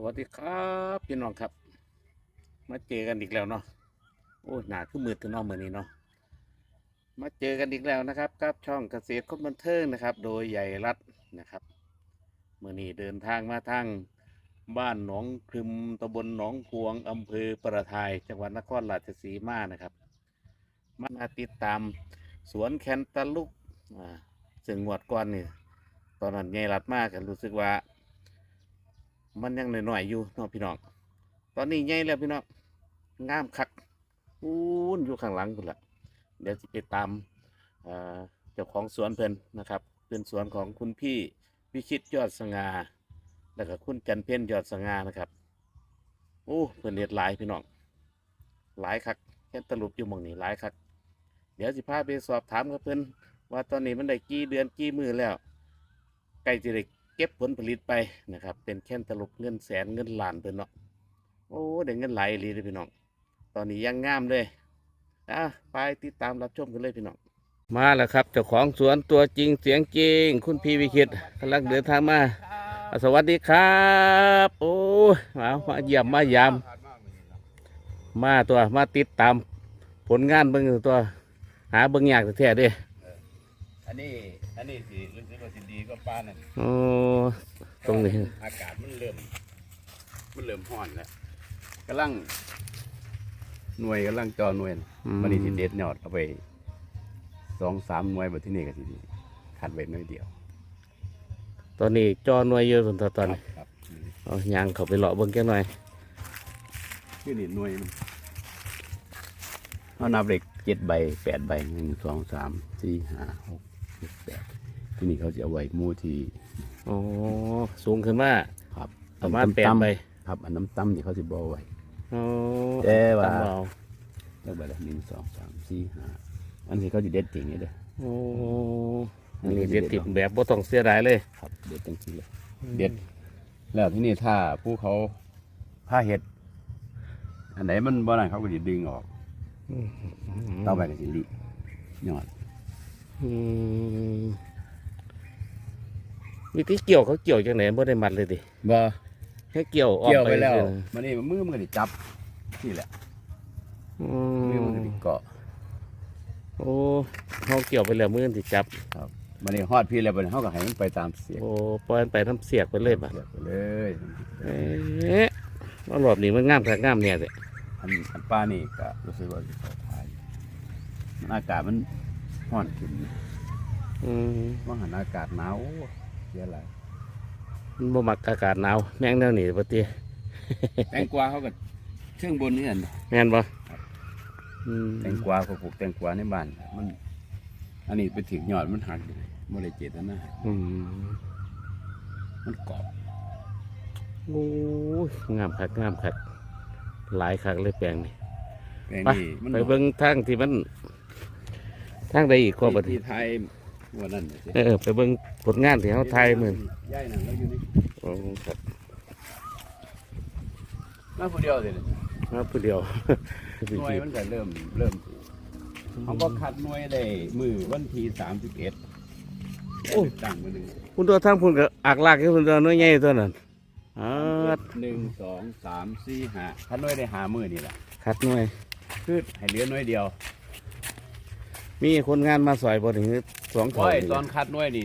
สวัสดีครับพี่น้องครับ มาเจอกันอีกแล้วเนาะโอ้หนาขึ้นมือตัวน้องมือนี้เนาะมาเจอกันอีกแล้วนะครับกับช่องเกษตรคนบันเทิงนะครับ โดยใหญ่รัฐนะครับมือนี้เดินทางมาทางบ้านหนองครึมตำบลหนองพวงอำเภอประทายจังหวัดนครราชสีมานะครับ มาติดตามสวนแคนตาลูกอ่าซึ่งงวดก่อนนี่ตอนนั้นใหญ่รัฐมากกันรู้สึกว่า มันยังหน่อยๆอยู่เน้องพี่น้อง ตอนนี้ใหญ่แล้วพี่น้องงามคักอู้นอยู่ข้างหลังพุ่นละเดี๋ยวจะไปตามเจ้าของสวนเพิ่นนะครับ เป็นสวนของคุณพี่วิชิตยอดสงาแล้วก็คุณจันเพ็ญยอดสงานะครับโอ้เพิ่นเด็ดหลายพี่น้องหลายคักแค่ตลุบอยู่มองนี้หลายคักเดี๋ยวสิพาไปสอบถามกับเพิ่นว่าตอนนี้มันได้กี่เดือนกี่มือแล้วใกล้จะได้ เก็บผลผลิตไปนะครับ เป็นแค่นตลบเงินแสนเงินล้านเพิ่นเนาะโอ้ได้เงินไหลายอีหลีเลยพี่น้อง ตอนนี้ยังงามเลยอะไปติดตามรับชมกันเลยพี่น้องมาแล้วครับเจ้าของสวนตัวจริงเสียงจริง คุณพีวิคิตกำลังเดินทางมา สวัสดีครับ โอ้มามาเยี่ยมมายาม มาตัวมาติดตามผลงานเบิ่งตัว หาเบิ่งยากแท้ๆเด้ อันนี้ อันนี้สิรู้สึกว่าสิดีก็ป้านั่นโอ้ตรงนี้อากาศมันเริ่ม มันเริ่มร้อนแล้วกำลัง หน่วยกำลังจอหน่วยน่ะอืมมันนี่สิเด็ดยอดเอาไปสองสามหน่วยแบบที่นี่ก็สิดีขัดไว้หน่วยเดียว ตอนนี้จอหน่วยเยอะสุดตอนนี้ครับเอายางเขาไปเลาะเบิ่งแค่หน่อยคือนี่หน่วยมันเอานับเล็กเจ็ดใบแปดใบหนึ่งสองสามสี่ห้าหกเจ็ด แปดที่นี่เขาจะเอาไว้หมู่ที่โอ้สูงขึ้นมาครับประมาณแปดต่ำๆใบครับอันน้ำตั้มที่เขาสิบเอาไว้โอ้แต่ว่าตามเอาแล้วใบละหนึ่งสองสามสี่ห้าอันนี้เขาจะเด็ดจริงนี่เด้อโอ้อันนี้เด็ดติดแบบบ่ต้องเสียดายเลยครับ เด็ดจังซี่เลยเด็ด แล้วที่นี่ถ้าผู้เขาผ้าเห็ด อันไหนมันบ่นั่นเขาก็จะดึงออกอืมต่อไปก็สิลิยอดอืม วิธีเกี่ยวเขาเกี่ยวจังไหนบ่ได้มัดเลยดิบ่แค่เกี่ยวออกเกี่ยวไปแล้วเฉยมันนี่มือมันก็จะจับนี่แหละๆอืมือมันก็มจะเกาะโอ้เขาเกี่ยวไปแล้วมือสิจับมันนี่ฮอดพี่แล้วมันเขาก็ให้มันไปตามเสียงโอ้ปล่อยมันไปน้ำเสียกไปเลยบ่ะเสียงไปเลยเอ๊ะว่ารอบนี้มันงามแท้งามเนี่ยเด้อันอันป้านี่ก็รู้สึกว่าสิเขาทายมันอากาศมัน ร้อนขึ้นอืมว่าหันอากาศหนาวโอ้เสียหลายมันบ่มักอากาศหนาวแม่งแนวนี้บ่ติแตงกวาเขาก็เชื่องบนนี่อันแม่นบ่อืมแตงกวาเขาปลูกแตงกวาในบ้านมัน อันนี้ไปถึงยอดมันหักอยู่ไม่ได้เจตนาอืมมันกรอบโอ้ยงามคักงามคักหลายคักเลยแปลงนี่แปลงไปนี้มันไปเบิ่งทางที่มัน ทางใดอีกก็บ่ที่ดีที่ไทยวันนั้นน่ะสิเออไปเบิ่งผลงานที่เฮาถ่ายมื้อนี้ย่ายนั่นเราอยู่นี่โอ้ครับมาผู้เดียวเลยมาผู้เดียวหน่วยมันก็เริ่มเริ่มเขาก็คัดหน่วยได้มือวันที่สามสิบเอ็ดตั้งมาหนึ่งคุณตัวทางพุ่นก็อักลากให้คุณตัวน้อยใหญ่ตัวนั้นอ่าหนึ่งสองสามสี่ห้าคัดหน่วยได้หามือนี่แหละคัดหน่วยคือให้เหลือหน่วยเดียว มีคนงานมาสอยบ่ถึงสองโอ้เท่ายตอนคัดหน่วยนี่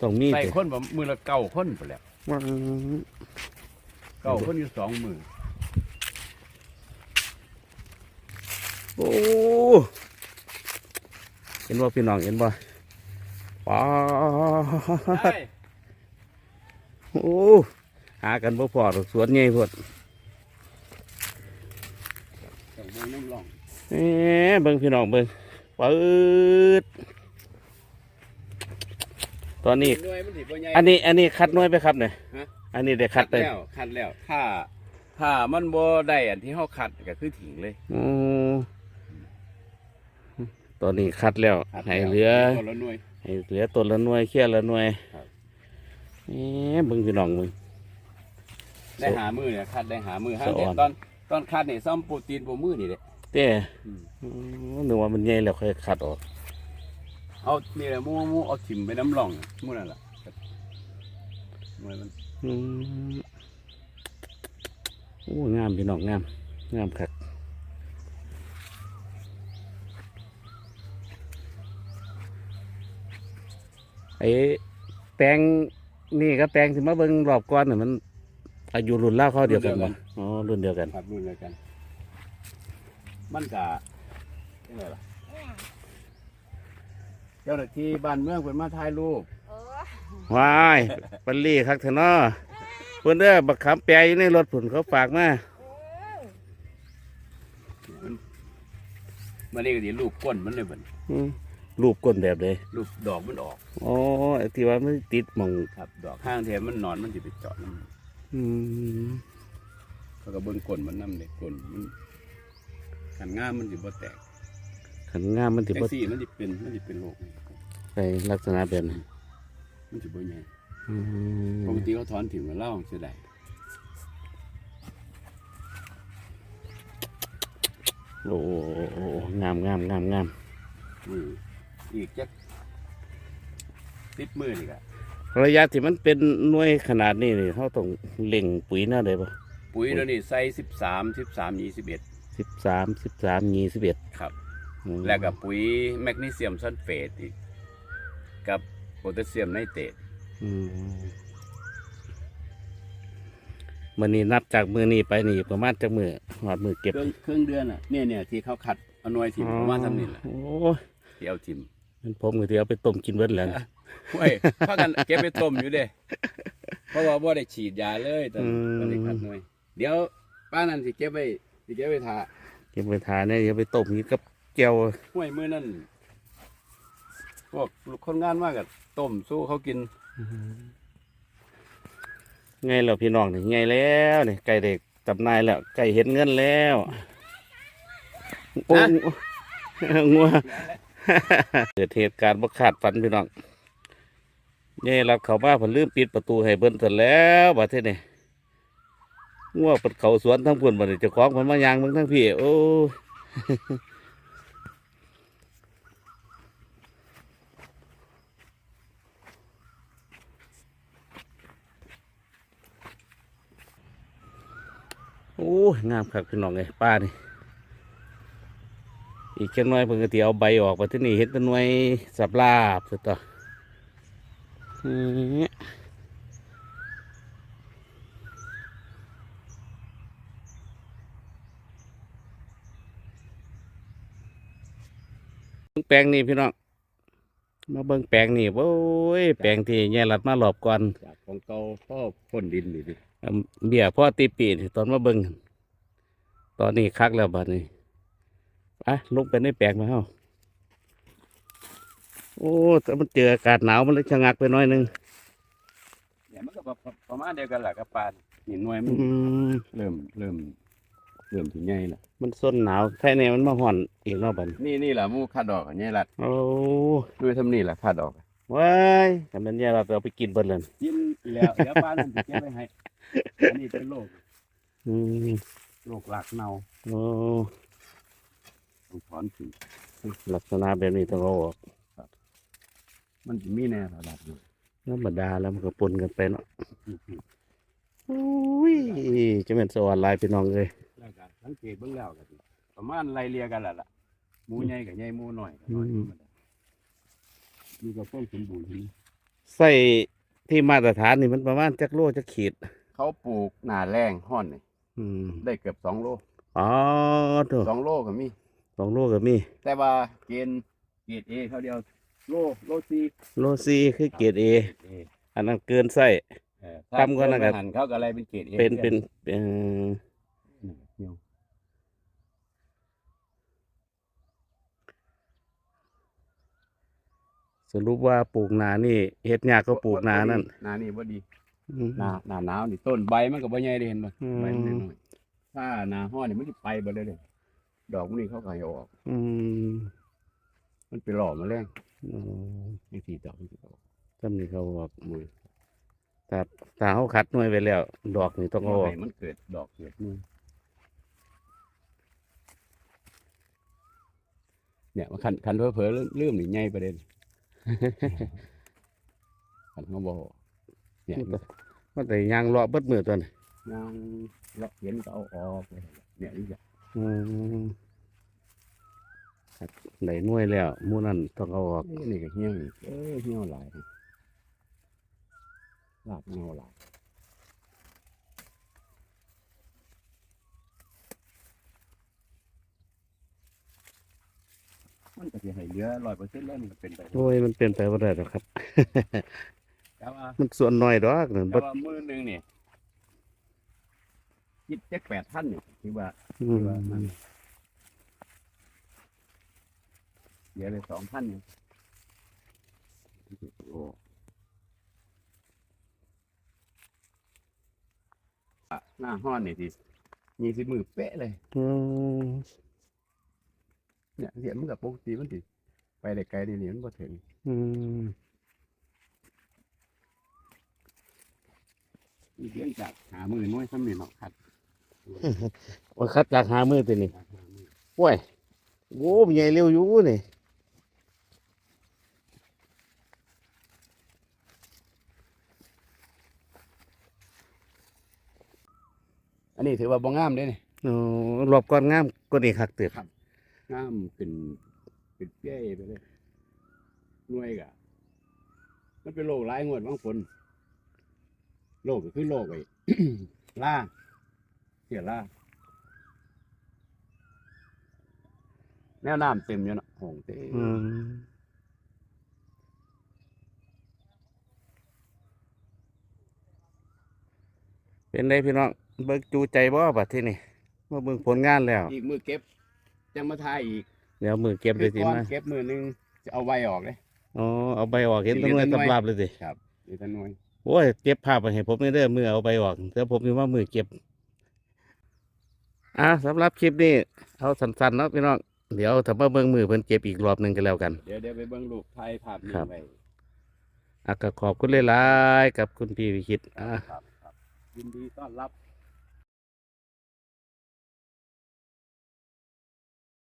ต้องมีใส่สิคนแบบมือละเก้าคนไปแล้วว่าเก้าคนอยู่สองมือโอ้เห็นบ่พี่น้องเห็นบ่ป้าดโอ้หากันบ่พอหรอกสวนใหญ่พวดต้องมือน้ำร่องเอ๊ะเบิ่งพี่น้องเบิ่ง ปืดตอนนี้ หน่วยมันสิบ่ใหญ่ อันนี้ อันนี้คัดน้อยไปครับเนี่ยฮะ อันนี้ได้คัดไปแล้วคัดแล้ว ถ้า ถ้ามันบ่ได้อันที่เฮาคัดก็คือถิงเลยอืมตอนนี้คัดแล้วคัดให้แล้วเหลือคนละหน่วย ให้เหลือต้นละหน่วยเขี้ยละหน่วยครับ เอ๊ะเบิ่งพี่น้องมึง ได้หามือเนี่ยคัดได้หามือฮะสะอ่อน ตอนตอนคัดนี่ซ่อมโปรตีนบ่มือนี่เด้ เต้อืมอืมนึกว่ามันใหญ่แล้วค่อยคัดออก เอานี่แหละหมู่หมู่เอาถิ่มไปน้ำร่องหมู่นั่นล่ะหน่วยมันอืมโอ้งามพี่น้องงาม งามคักไอ้แปลงนี่ก็แปลงที่มาเบิ่งรอบก่อนน่ะมันอายุรุ่นเล่าวเขาเดียวกันบ่อ๋อรุ่นเดียวกันครับรุ่นเดียวกัน มันกะยังไงล่ะเจ้าหน้าที่บ้านเมืองเป็นมาถ่ายรูปเออว้ายปัลลี่คักเถอะเนาะเพิ่นเด้อบักขามแปรอยู่ในรถผุนเขาฝากมาเออมันมันนี่ก็ดีรูปก้นมันเลยมันอืมรูปก้นแบบเลยรูปดอกมันออกอ๋อไอ้ที่ว่ามันติดหมองครับ ดอกข้างแถมมันนอนมันจะไปเจาะน้ำอืมเขาก็เบิ่งก้นมันน้ำเด็กก้นมัน ขันง่ามมันจะบ่แตกขันงามมันสิแท็บ่กซี่มันจะเป็นมันจะเป็นโรคนี่ไปลักษณะแบบนั้นมันจะบ่ใหญ่อืมปกติเขาถอนถิ่มมาเล่าเสียดายโอ้โหโอ้โหงามงามงามงามอืมอีกจักติดมือนี่กะระยะที่มันเป็นหน่วยขนาดนี้นี่เขาต้องเล่งปุ๋ยหน้าได้ปะปุ๋ยเดี๋ยวนี้ใส่สิบสามสิบสามยี่สิบเอ็ด สิบสามสิบสามยี่สิบเอ็ดครับ แล้วกับปุ๋ยแมกนีเซียมซัลเฟตอีก กับโพแทสเซียมไนเตรตมันนี้นับจากมือนี้ไปนี่ประมาณจากมือหอดมือเก็บ เครื่องเครื่องเดือนอะเนี่ยเนี่ยที่เขาขัดเอาหน่วยถิ่มประมาณทำนี่แหละโอ้ยที่เอาถิ่มมันผมก็ที่เอาไปต้มกินเบิดแล้วนะเว้ยพากันเก็บไปต้มอยู่เด้เพราะว่าบ่ได้ฉีดยาเลยตอนตอนนี้ขัดหน่วย เดี๋ยวป้านั่นสิเก็บไว้ สิเก็บไว้ทาเก็บไปทานเนี่ยเดี๋ยวไปต้มกินกับแก้วห้วยมือนั่นพวกคนงานมากกับต้มสู้เขากินไงเราพี่น้องนี่ไงแล้วนี่ไก่เด็กจำนายแล้วไก่เห็นเงินแล้วโอ้ฮะงัวเกิดเหตุการณ์บ่คาดฝันพี่น้องนี่รัดเขามาผมลืมปิดประตูให้เบิ่นเสร็จแล้วบัดเทศนี่ งัวปิดเขาสวนทั้งพุ่นบัดนี้เจ้าของมันมายางมึงทั้งพี่โอ้ โอ้ยงามครับพี่น้องเลยป้านี่อีกแค่น้อยเพิ่งก็สิเอาใบออกมาที่นี่เห็นแต้นวยสับลาบสุดต่อ แปลงนี่พี่น้องมาเบิ่งแปลงนี่โอ้ยแปลงที่แย่รัดมาหลอบก่อนจากของเก่าพ่อพ่นดินนี่ดิอ่ำเบี้ยพ่อตีปีนี่ตอนมาเบิ่งหั่นตอนนี้คักแล้วบัดนี้ไปลงไปในแปลงมาเฮาโอ้แต่มันเจออากาศหนาวมันเลยชะงักไปหน้อยหนึงเนี่ยมันก็ประประมาณเดียวกันแหละกับปลานี่หน่วยมันอืมเริ่มเริ่ม เริ่มถึงใหญ่ละมันส้นหนาวแท้แน่มันมาห่อนอีกรอบบัดนี้นี่นี่แหละหมูคาดอกอันนี้ละโอ้ด้วยทำนี่แหละคาดอกว้ายแต่มันแย่เราเอาไปกินเบิดเลยกินแล้วเดี๋ยวปลานั่นจะเก็บไว้ให้อันนี้เป็นโรคอืมโรคหลักเนาโอ้ต้องถอนทิ้งลักษณะแบบนี้ต้องเอาออกมันจะมีแน่ระดับหนึ่งธรรมดาแล้วมันก็ปนกันไปเนาะโอ้ยจะเป็นสวรรค์ลายพี่น้องเลยแล้วก็ สังเกตเบื้องแล้วก็สิประมาณไล่เลียกันแหละล่ะหมูใหญ่กับใหญ่หมูน้อยก็น้อยธรรมดานี่ก็ต้นสมบูรณ์ที่ใส่ที่มาตรฐานนี่มันประมาณจักโลจักขีด เขาปลูกหนาแรงห้อนนี่อืมได้เกือบสองโลอ๋อถูกสองโลก็มี สองโลก็มี แต่ว่าเกณฑ์เกรดเอเขาเดียว โลโลซีโลซีคือเกรดเอเออันนั้นเกินไส้ เออต่ำกว่านั้นครับหันเขาก็อะไรเป็นเกรดเอเป็นเป็นเป็น เหี่ยว สรุปว่าปลูกนานี่เฮ็ดยากก็ปลูกนานั่นนานี่บ่ดีอืม หนาหนาหนาวนี่ต้นใบมันก็บ่ใหญ่ได้เห็นบ่อืม ใบมันน้อยๆถ้าหนาห้อนนี่มันสิไปบ่ได้เลยดอกมันนี่เขาก็ให้เอาออก อืมมันไปหล่อมาแรงอ๋อนี่สีดอกมันสิออกจำนี่เขาบอกมือแต่ถ้าเขาคัดหน่วยไปแล้ว ดอกนี่ต้องเอาออกให้มันเกิดดอกเกิดมือเนี่ยมันคันคันเผลอๆลืมนี่ใหญ่ประเด็น คันเขาบ่เนี่ยมันแต่ยางเลาะเบิดมือตัวนี้ยางเลาะเห็นก็เอาออกเลยเนี่ยนี่จะอืมครับได้หน่วยแล้วหมู่นั้นต้องเอาออกนี่ก็เหี่ยวอีกเอ้ยเหี่ยวหลายลากเงาหลาย มันก็จะให้เหลือร้อยเปอร์เซ็นต์แล้วมันก็เป็นไปได้โอ้ยมันเป็นไปบ่ได้หรอกครับ แต่ว่ามันส่วนน้อยดอกนั่นแต่บ่ว่ามือหนึ่งเนี่ยคิดเจ็ดแปดท่านเนี่ยที่ว่า อืที่มว่านั่นเดี๋ยวเลยสองท่านเนี่ยโอ้อะหน้าห้อนเนี่ยทีมีสิมือเป๊ะเลย อืม เนี่ยเสียมันกับปกติมันติไปได้ไกลดีนี่มันบ่ถึง อืมมีเลี้ยงจากหามือน้อยซ้ำนี่เนาะครับว่าคัดจากหามือตัวนี้โอ้ยโอ้มันใหญ่เร็วอยู่นี่อันนี้ถือว่าบ่งามเด้นี่โอ้รอบก่อนงามกว่านี้คักเติบ งามขึ้นเป็นเปี้ยไปเลยหน่วยกะมันเป็นโรคหลายงวดบางคนโรคก็คือโรคไอ้ ล่าเสียล่าแนวน้ำเต็มอยู่เนาะโหงเต็มอืมเป็นไดพี่น้องเบิ่งจูใจบ่บัดที่นี่มาเบิ่งผลงานแล้ว อีกมือเก็บ จังมาทายอีกเดี๋ยวมือเก็บเลยสิคือก่อนมาเก็บมือหนึงจะเอาใบออกเลยอ๋อเอาใบออกเห็นสิตรงเหลืนั้อนแต่หน่วยตำราบเลยสิครับนี่ท่านหน่วยโอ้ยเก็บภาพไปให้ผมนี่เด้อมือเอาใบออกเดี๋ยวผมจะว่ามือเก็บอะสำหรับคลิปนี้เอาสั้นๆเนาะพี่น้องเดี๋ยวถ้ามาเบิ่งมือเพิ่นเก็บอีกรอบหนึ่งกันแล้วกัน เดี๋ยวเดี๋ยวไปเบิ่งรูปถ่ายภาพนี้ครับไว้อะก็ขอบคุณหลายๆกับคุณพี่วิคิตอะครับครับยินดีต้อนรับ